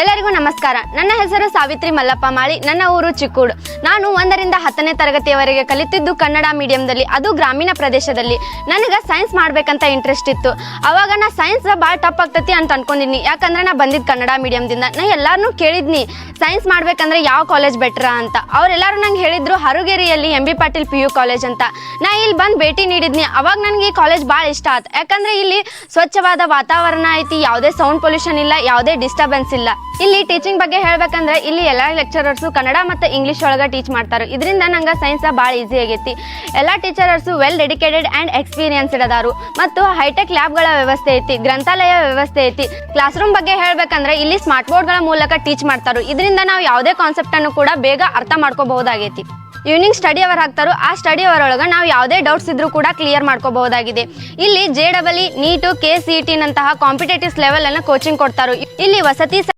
ಎಲ್ಲರಿಗೂ ನಮಸ್ಕಾರ. ನನ್ನ ಹೆಸರು ಸಾವಿತ್ರಿ ಮಲ್ಲಪ್ಪ ಮಾಳಿ, ನನ್ನ ಊರು ಚಿಕ್ಕೂಡು. ನಾನು ಒಂದರಿಂದ ಹತ್ತನೇ ತರಗತಿಯವರೆಗೆ ಕಲಿತಿದ್ದು ಕನ್ನಡ ಮೀಡಿಯಂದಲ್ಲಿ ಅದು ಗ್ರಾಮೀಣ ಪ್ರದೇಶದಲ್ಲಿ. ನನಗೆ ಸೈನ್ಸ್ ಮಾಡಬೇಕಂತ ಇಂಟ್ರೆಸ್ಟ್ ಇತ್ತು. ಅವಾಗ ನಾ ಸೈನ್ಸ್ ಭಾಳ ಟಪ್ ಆಗ್ತತಿ ಅಂತ ಅನ್ಕೊಂಡಿನಿ ಯಾಕಂದ್ರೆ ನಾ ಬಂದಿದ್ದು ಕನ್ನಡ ಮೀಡಿಯಂದಿಂದ ನಾ ಎಲ್ಲಾರನ್ನೂ ಕೇಳಿದ್ನಿ ಸೈನ್ಸ್ ಮಾಡ್ಬೇಕಂದ್ರೆ ಯಾವ ಕಾಲೇಜ್ ಬೆಟ್ರ ಅಂತ. ಅವರೆಲ್ಲರೂ ನಂಗೆ ಹೇಳಿದ್ರು ಹರುಗೇರಿಯಲ್ಲಿ M B Patil P U college ಅಂತ. ನಾ ಇಲ್ಲಿ ಬಂದು ಭೇಟಿ ನೀಡಿದ್ನಿ. ಅವಾಗ ನನಗೆ ಈ ಕಾಲೇಜ್ ಭಾಳ ಇಷ್ಟ ಆಯ್ತು ಯಾಕಂದ್ರೆ ಇಲ್ಲಿ ಸ್ವಚ್ಛವಾದ ವಾತಾವರಣ ಐತಿ, ಯಾವುದೇ ಸೌಂಡ್ ಪೊಲ್ಯೂಷನ್ ಇಲ್ಲ, ಯಾವುದೇ ಡಿಸ್ಟರ್ಬೆನ್ಸ್ ಇಲ್ಲ. ಇಲ್ಲಿ ಟೀಚಿಂಗ್ ಬಗ್ಗೆ ಹೇಳ್ಬೇಕಂದ್ರೆ ಇಲ್ಲಿ ಎಲ್ಲ ಲೆಕ್ಚರರ್ಸು ಕನ್ನಡ ಮತ್ತು ಇಂಗ್ಲೀಷ್ ಒಳಗೆ ಟೀಚ್ ಮಾಡ್ತಾರೆ. ಇದರಿಂದ ನಂಗೆ ಸೈನ್ಸ್ ಭಾಳ ಈಸಿ ಆಗೈತಿ. ಎಲ್ಲ teachers well dedicated and experienced ಅದಾರು ಮತ್ತು ಹೈಟೆಕ್ ಲ್ಯಾಬ್ಗಳ ವ್ಯವಸ್ಥೆ ಐತಿ, ಗ್ರಂಥಾಲಯ ವ್ಯವಸ್ಥೆ ಐತಿ. ಕ್ಲಾಸ್ ರೂಮ್ ಬಗ್ಗೆ ಹೇಳ್ಬೇಕಂದ್ರೆ ಇಲ್ಲಿ ಸ್ಮಾರ್ಟ್ ಬೋರ್ಡ್ಗಳ ಮೂಲಕ ಟೀಚ್ ಮಾಡ್ತಾರೆ. ಇದರಿಂದ ನಾವು ಯಾವುದೇ ಕಾನ್ಸೆಪ್ಟನ್ನು ಕೂಡ ಬೇಗ ಅರ್ಥ ಮಾಡ್ಕೋಬಹುದಾಗೈತಿ. ಈವ್ನಿಂಗ್ ಸ್ಟಡಿ ಅವರ್ ಹಾಕ್ತಾರೋ. ಆ ಸ್ಟಡಿ ಅವರ್ ಒಳಗೆ ನಾವು ಯಾವುದೇ ಡೌಟ್ಸ್ ಇದ್ರೂ ಕೂಡ ಕ್ಲಿಯರ್ ಮಾಡ್ಕೋಬಹುದಾಗಿದೆ. ಇಲ್ಲಿ J double E NEET K C T ನಂತಹ ಕಾಂಪಿಟೇಟಿವ್ಸ್ ಲೆವೆಲ್ ಅನ್ನು ಕೋಚಿಂಗ್ ಕೊಡ್ತಾರೋ. ಇಲ್ಲಿ ವಸತಿ